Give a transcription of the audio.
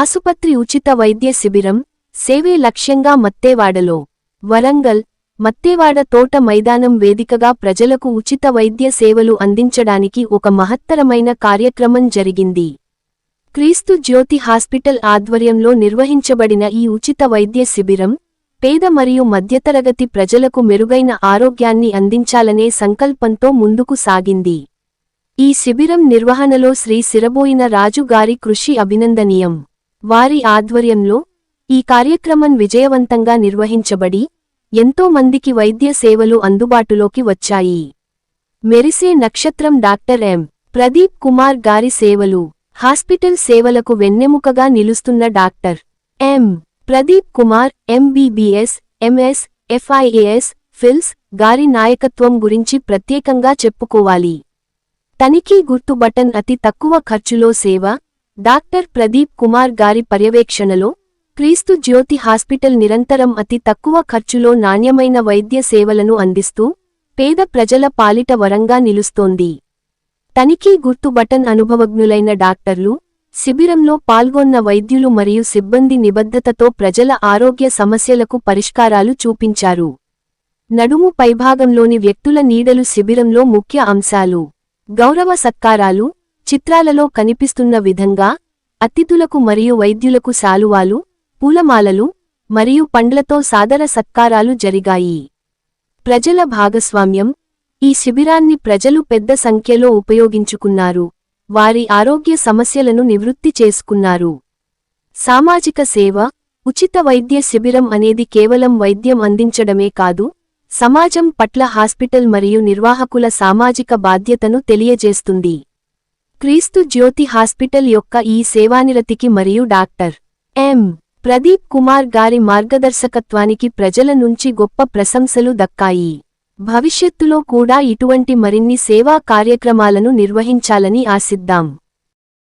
ఆసుపత్రి ఉచిత వైద్య శిబిరం సేవే లక్ష్యంగా మత్తేవాడలో. వరంగల్ మత్తేవాడ తోట మైదానం వేదికగా ప్రజలకు ఉచిత వైద్య సేవలు అందించడానికి ఒక మహత్తరమైన కార్యక్రమం జరిగింది. క్రీస్తు జ్యోతి హాస్పిటల్ ఆధ్వర్యంలో నిర్వహించబడిన ఈ ఉచిత వైద్య శిబిరం పేద మరియు మధ్యతరగతి ప్రజలకు మెరుగైన ఆరోగ్యాన్ని అందించాలనే సంకల్పంతో ముందుకు సాగింది. ఈ శిబిరం నిర్వహణలో శ్రీ సిరబోయిన రాజుగారి కృషి అభినందనీయం. వారి ఆధ్వర్యంలో ఈ కార్యక్రమం విజయవంతంగా నిర్వహించబడి ఎంతో మందికి వైద్య సేవలు అందుబాటులోకి వచ్చాయి. మెరిసే నక్షత్రం డాక్టర్ ఎం. ప్రదీప్ కుమార్ గారి సేవలు హాస్పిటల్ సేవలకు వెన్నెముకగా నిలుస్తున్న doctor M. Pradeep Kumar MBBS MS FIAS fils గారి నాయకత్వం గురించి ప్రత్యేకంగా చెప్పుకోవాలి. తనిఖీ గుర్తు బటన్ అతి తక్కువ ఖర్చులో సేవ డాక్టర్ ప్రదీప్ కుమార్ గారి పర్యవేక్షణలో క్రీస్తు జ్యోతి హాస్పిటల్ నిరంతరం అతి తక్కువ ఖర్చులో నాణ్యమైన వైద్య సేవలను అందిస్తూ పేద ప్రజల పాలిట వరంగా నిలుస్తోంది. తనిఖీ గుర్తు బటన్ అనుభవజ్ఞులైన డాక్టర్లు శిబిరంలో పాల్గొన్న వైద్యులు మరియు సిబ్బంది నిబద్ధతతో ప్రజల ఆరోగ్య సమస్యలకు పరిష్కారాలు చూపించారు. నడుము పైభాగంలోని వ్యక్తుల నీడలు శిబిరంలో ముఖ్య అంశాలు. గౌరవ సత్కారాలు చిత్రాలలో కనిపిస్తున్న విధంగా అతిథులకు మరియు వైద్యులకు శాలువాలు పూలమాలలు మరియు పండ్లతో సాదర సత్కారాలు జరిగాయి. ప్రజల భాగస్వామ్యం ఈ శిబిరాన్ని ప్రజలు పెద్ద సంఖ్యలో ఉపయోగించుకున్నారు. వారి ఆరోగ్య సమస్యలను నివృత్తి చేసుకున్నారు. సామాజిక సేవ ఉచిత వైద్య శిబిరం అనేది కేవలం వైద్యం అందించడమే కాదు సమాజం పట్ల హాస్పిటల్ మరియు నిర్వాహకుల సామాజిక బాధ్యతను తెలియజేస్తుంది. క్రీస్తు జ్యోతి హాస్పిటల్ యొక్క ఈ సేవానిరతికి మరియు డాక్టర్ ఎం. ప్రదీప్ కుమార్ గారి మార్గదర్శకత్వానికి ప్రజల నుంచి గొప్ప ప్రశంసలు దక్కాయి. భవిష్యత్తులో కూడా ఇటువంటి మరిన్ని సేవా కార్యక్రమాలను నిర్వహించాలని ఆశిద్దాం.